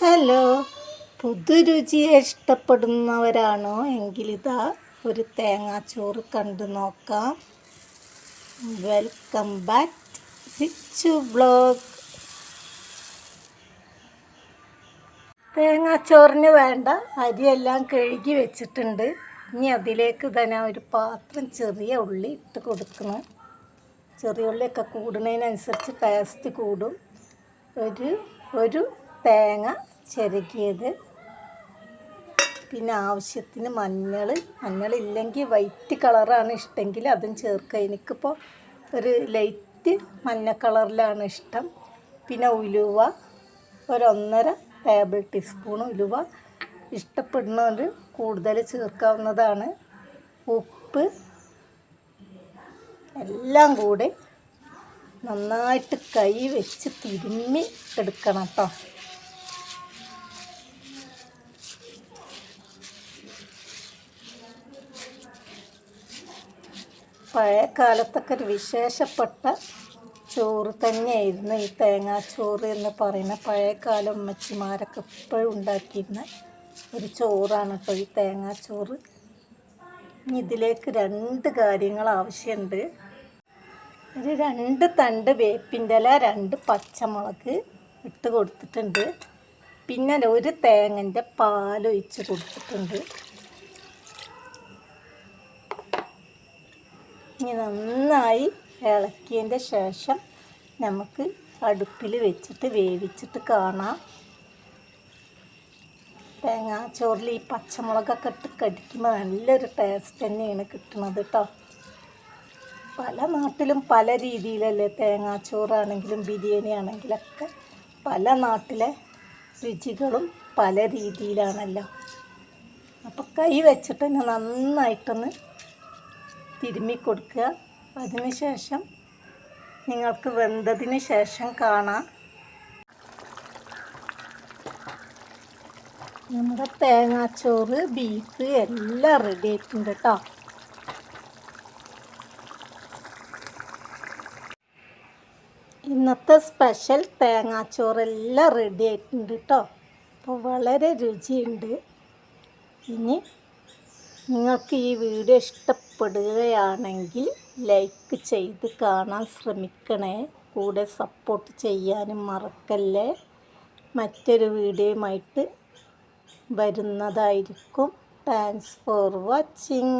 Hello. പുതുരുചിയെ ഇഷ്ടപ്പെടുന്നവരാണോ? എങ്കിലിതാ ഒരു തേങ്ങാച്ചോറ് കണ്ടു നോക്കാം. വെൽക്കം ബാക്ക് സിച്ചു ബ്ലോഗ് തേങ്ങാച്ചോറിന് വേണ്ട അരിയെല്ലാം കഴുകി വെച്ചിട്ടുണ്ട്. ഇനി അതിലേക്ക് തന്നെ ഒരു പാത്രം ചെറിയ ഉള്ളി ഇട്ട് കൊടുക്കണം. ചെറിയ ഉള്ളിയൊക്കെ കൂടുന്നതിനനുസരിച്ച് ടേസ്റ്റ് കൂടും. ഒരു ഒരു തേങ്ങ ചിരകിയത് പിന്നെ ആവശ്യത്തിന് മഞ്ഞൾ മഞ്ഞളില്ലെങ്കിൽ വൈറ്റ് കളറാണ് ഇഷ്ടമെങ്കിൽ അതും ചേർക്കുക. എനിക്കിപ്പോൾ ഒരു ലൈറ്റ് മഞ്ഞ കളറിലാണ് ഇഷ്ടം. പിന്നെ ഉലുവ ഒരൊന്നര ടേബിൾ ടീസ്പൂൺ ഉലുവ. ഇഷ്ടപ്പെടുന്നവർ കൂടുതൽ ചേർക്കാവുന്നതാണ്. ഉപ്പ് എല്ലാം കൂടെ നന്നായിട്ട് കൈ വെച്ച് തിരുമ്മി എടുക്കണം കേട്ടോ. പഴയ കാലത്തൊക്കെ ഒരു വിശേഷപ്പെട്ട ചോറ് തന്നെയായിരുന്നു ഈ തേങ്ങാച്ചോറ് എന്ന് പറയുന്ന പഴയകാല ഉമ്മച്ചിമാരൊക്കെ ഇപ്പോഴും ഉണ്ടാക്കിയിരുന്ന ഒരു ചോറാണ് കേട്ടോ ഈ തേങ്ങാച്ചോറ്. ഇനി ഇതിലേക്ക് രണ്ട് കാര്യങ്ങൾ ആവശ്യമുണ്ട്. ഒരു രണ്ട് തണ്ട് വേപ്പിന്റെ രണ്ട് പച്ചമുളക് ഇട്ട് കൊടുത്തിട്ടുണ്ട്. പിന്നെ ഒരു തേങ്ങന്റെ പാലൊഴിച്ച് കൊടുത്തിട്ടുണ്ട്. ഇനി നന്നായി ഇളക്കിയതിന്റെ ശേഷം നമുക്ക് അടുപ്പിൽ വെച്ചിട്ട് വേവിച്ചിട്ട് കാണാം. തേങ്ങാച്ചോറിൽ ഈ പച്ചമുളകൊക്കെ ഇട്ട് കടിക്കുമ്പോൾ നല്ലൊരു ടേസ്റ്റ് തന്നെയാണ് കിട്ടുന്നത് കേട്ടോ പല നാട്ടിലും പല രീതിയിലല്ലേ തേങ്ങാച്ചോറാണെങ്കിലും ബിരിയാണി ആണെങ്കിലൊക്കെ പല നാട്ടിലെ രുചികളും പല രീതിയിലാണല്ലോ. അപ്പോൾ കൈ വെച്ചിട്ട് തന്നെ നന്നായിട്ടൊന്ന് തിരുമ്മി കൊടുക്കുക അതിന് ശേഷം നിങ്ങൾക്ക് വെന്തതിന് ശേഷം കാണാം. നമ്മുടെ തേങ്ങാച്ചോറ് ബീഫ് എല്ലാം റെഡി ആയിട്ടുണ്ട് കേട്ടോ ഇന്നത്തെ സ്പെഷ്യൽ തേങ്ങാച്ചോറെല്ലാം റെഡി ആയിട്ടുണ്ട് കേട്ടോ അപ്പോൾ വളരെ രുചിയുണ്ട്. ഇനി നിങ്ങൾക്ക് ഈ വീഡിയോ ഇഷ്ടപ്പെടുകയാണെങ്കിൽ ലൈക്ക് ചെയ്ത് കാണാൻ ശ്രമിക്കണേ. കൂടെ സപ്പോർട്ട് ചെയ്യാനും മറക്കല്ലേ. മറ്റൊരു വീഡിയോയുമായിട്ട് വരുന്നതായിരിക്കും. Thanks for watching